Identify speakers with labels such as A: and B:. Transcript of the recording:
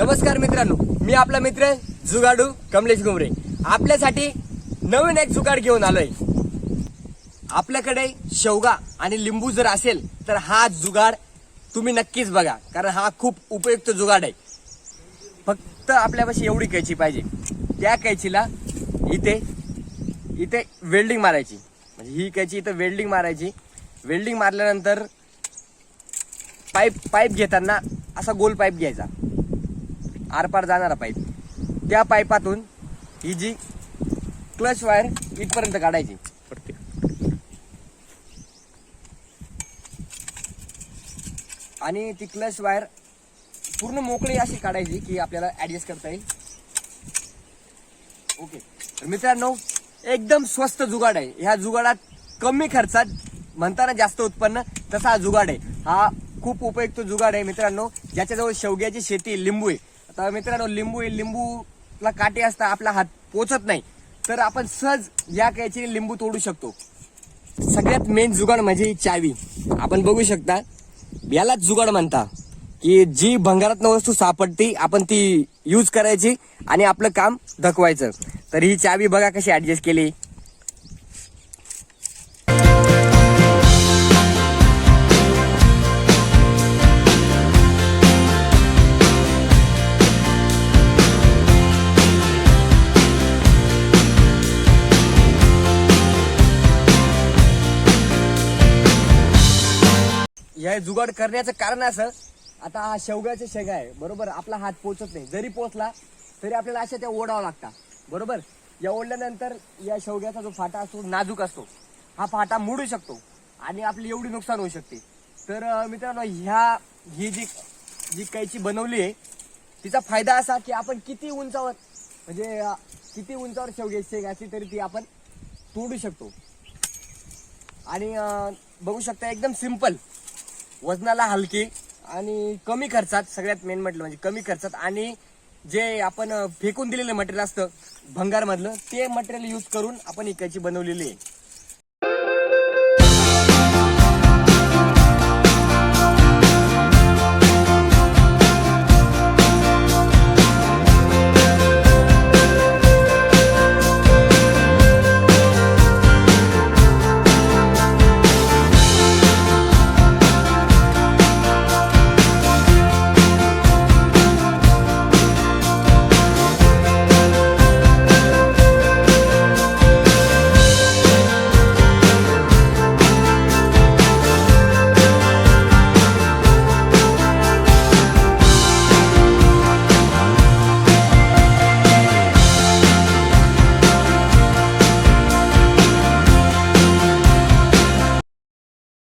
A: नमस्कार मित्रांनो मी आपला मित्र जुगाडू कमलेश घुमरे. आपल्यासाठी नवीन एक जुगाड घेऊन आलोय. आपल्याकडे शेवगा आणि लिंबू जर असेल तर हा जुगाड तुम्ही नक्कीच बघा कारण हा खूप उपयुक्त जुगाड आहे. फक्त आपल्यापाशी एवढी कैची पाहिजे. त्या कैचीला इथे इथे वेल्डिंग मारायची. म्हणजे ही कैची इथं वेल्डिंग मारायची. वेल्डिंग मारल्यानंतर पाईप पाईप घेताना असा गोल पाईप घ्यायचा. आरपार जाणारा पाईप. त्या पाईपातून ही जी क्लच वायर इथपर्यंत काढायची. आणि ती क्लच वायर पूर्ण मोकळी अशी काढायची की आपल्याला ऍडजस्ट करता येईल. ओके. तर मित्रांनो एकदम स्वस्त जुगाड आहे. ह्या जुगाडात कमी खर्चात म्हणताना जास्त उत्पन्न तसा हा जुगाड आहे. हा खूप उपयुक्त जुगाड आहे मित्रांनो. ज्याच्याजवळ शेवग्याची शेती लिंबू आहे. तर मित्रांनो लिंबू हे लिंबूला काटे असता आपला हात पोचत नाही. तर आपण सहज या कैचीने लिंबू तोडू शकतो. सगळ्यात मेन जुगाड म्हणजे ही चावी. आपण बघू शकता यालाच जुगाड म्हणता की जी भंगारात वस्तू सापडती आपण ती यूज करायची आणि आपलं काम धकवायचं. तर ही चावी बघा कशी ऍडजस्ट केली. या जुगाड करण्याचं कारण असं आता हा शेवगाच्या शेगा आहे बरोबर? आपला हात पोचत नाही. जरी पोचला तरी आपल्याला अशा त्या ओढावं लागतात. बरोबर? या ओढल्यानंतर या शेवग्याचा जो फाटा असतो नाजूक असतो. हा फाटा मोडू शकतो आणि आपली एवढी नुकसान होऊ शकते. तर मित्रांनो ह्या ही जी जी कैची बनवली आहे तिचा फायदा असा की आपण किती उंचावर म्हणजे किती उंचावर शेवग्याची शेग असली तरी ती आपण तोडू शकतो. आणि बघू शकता एकदम सिंपल. वजनाला हलकी आणि कमी खर्चात सगळ्यात मेन म्हटलं म्हणजे कमी खर्चात आणि जे आपण फेकून दिलेलं मटेरियल असतं भंगारमधलं ते मटेरियल यूज करून आपण इकायची बनवलेली आहे.